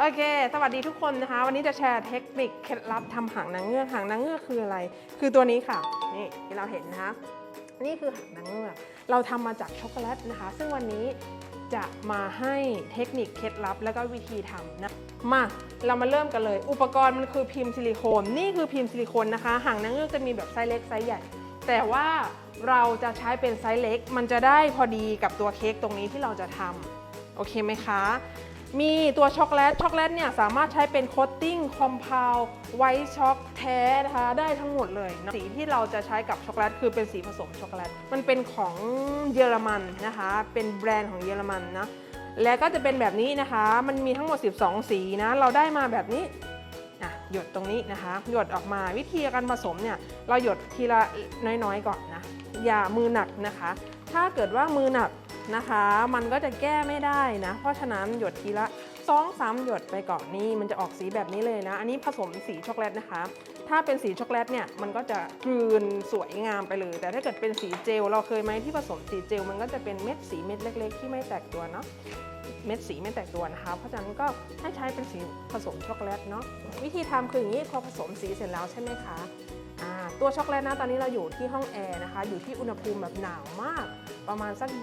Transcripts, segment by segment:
โอเค สวัสดีทุกคนนะคะ วันนี้จะแชร์เทคนิคเคล็ดลับทำหางนางเงือก หางนางเงือกคืออะไร คือตัวนี้ค่ะ นี่ที่เราเห็นนะคะ นี่คือหางนางเงือก เราทำมาจากช็อกโกแลตนะคะ ซึ่งวันนี้จะมาให้เทคนิคเคล็ดลับแล้วก็วิธีทำนะ มาเรามาเริ่มกันเลย อุปกรณ์มันคือพิมพ์ซิลิโคน นี่คือพิมพ์ซิลิโคนนะคะ หางนางเงือกจะมีแบบไซส์เล็กไซส์ใหญ่ แต่ว่าเราจะใช้เป็นไซส์เล็ก มันจะได้พอดีกับตัวเค้กตรงนี้ที่เราจะทำโอเคไหมคะ มีตัวช็อกโกแลตช็อกโกแลตเนี่ยสามารถใช้เป็นโคตติ้งคอมเพลไวท์ช็อกแท้นะคะได้ทั้งหมดเลยนะสีที่เราจะใช้กับช็อกโกแลตคือเป็นสีผสมช็อกโกแลตมันเป็นของเยอรมันนะคะ เป็นแบรนด์ของเยอรมันนะแล้วก็จะเป็นแบบนี้นะคะ มันมีทั้งหมด 12 สีนะ เราได้มาแบบนี้อะหยดตรงนี้นะคะ หยดออกมาวิธีการผสมเนี่ย เราหยดทีละน้อยๆก่อนนะ อย่ามือหนักนะคะ ถ้าเกิดว่ามือหนัก นะคะ มันก็จะแก้ไม่ได้นะ เพราะฉะนั้นหยดทีละสองสามหยดไปก่อนนี่มันจะออกสีแบบนี้เลยนะ อันนี้ผสมสีช็อกโกแลตนะคะ ถ้าเป็นสีช็อกโกแลตเนี่ยมันก็จะกลืนสวยงามไปเลย แต่ถ้าเกิดเป็นสีเจล เราเคยไหมที่ผสมสีเจล มันก็จะเป็นเม็ดสีเม็ดเล็ก ๆ ที่ไม่แตกตัวเนาะเม็ดสีไม่แตกตัวนะคะ เพราะฉะนั้นก็ให้ใช้เป็นสีผสมช็อกโกแลตเนาะวิธีทำคืออย่างนี้พอผสมสีเสร็จแล้วใช่ไหมคะตัวช็อกโกแลตนะตอนนี้เราอยู่ที่ห้องแอร์นะคะ อยู่ที่อุณหภูมิแบบหนาวมาก ประมาณสัก20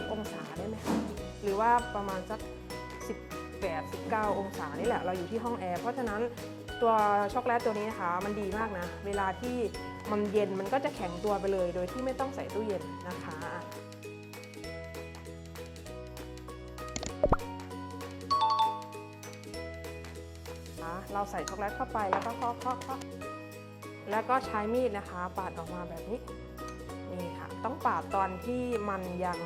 20องศาได้ไหมคะหรือว่าประมาณสัก 18 19 องศานี่แหละเราอยู่ที่ห้องแอร์เพราะฉะนั้นตัวช็อกโกแลตตัวนี้นะคะมันดีมากนะ เวลาที่มันเย็นมันก็จะแข็งตัวไปเลย โดยที่ไม่ต้องใส่ตู้เย็นนะคะเราใส่ช็อกโกแลตเข้าไปแล้วก็คาะเคาะเคาะแล้วก็ใช้มีดนะคะ ปาดออกมาแบบนี้ นี่ค่ะ ต้องปาดตอนที่มันยัง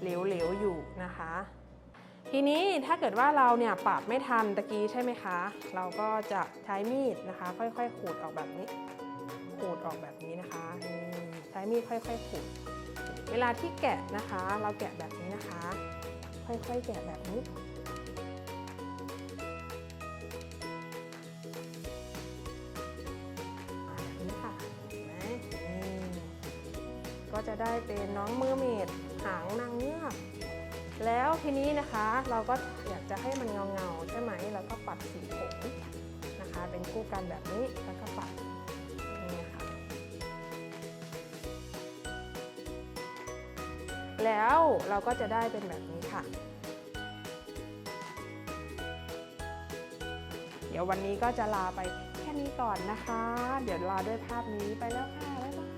เหลวๆอยู่นะคะ ทีนี้ถ้าเกิดว่าเราเนี่ยปาดไม่ทันตะกี้ใช่ไหมคะ เราก็จะใช้มีดนะคะ ค่อยๆขูดออกแบบนี้ ขูดออกแบบนี้นะคะนี่ใช้มีดค่อยๆขูด เวลาที่แกะนะคะ เราแกะแบบนี้นะคะ ค่อยๆแกะแบบนี้ ก็จะได้เป็นน้องมือเมดหางนางเงือกแล้วทีนี้นะคะเราก็อยากจะให้มันเงาเงาๆใช่ไหมเราก็ปัดสีผมนะคะ เป็นคู่กันแบบนี้แล้วก็ปัดนี่ค่ะแล้วเราก็จะได้เป็นแบบนี้ค่ะ เดี๋ยววันนี้ก็จะลาไปแค่นี้ก่อนนะคะ เดี๋ยวลาด้วยภาพนี้ไปแล้วค่ะบ๊ายบาย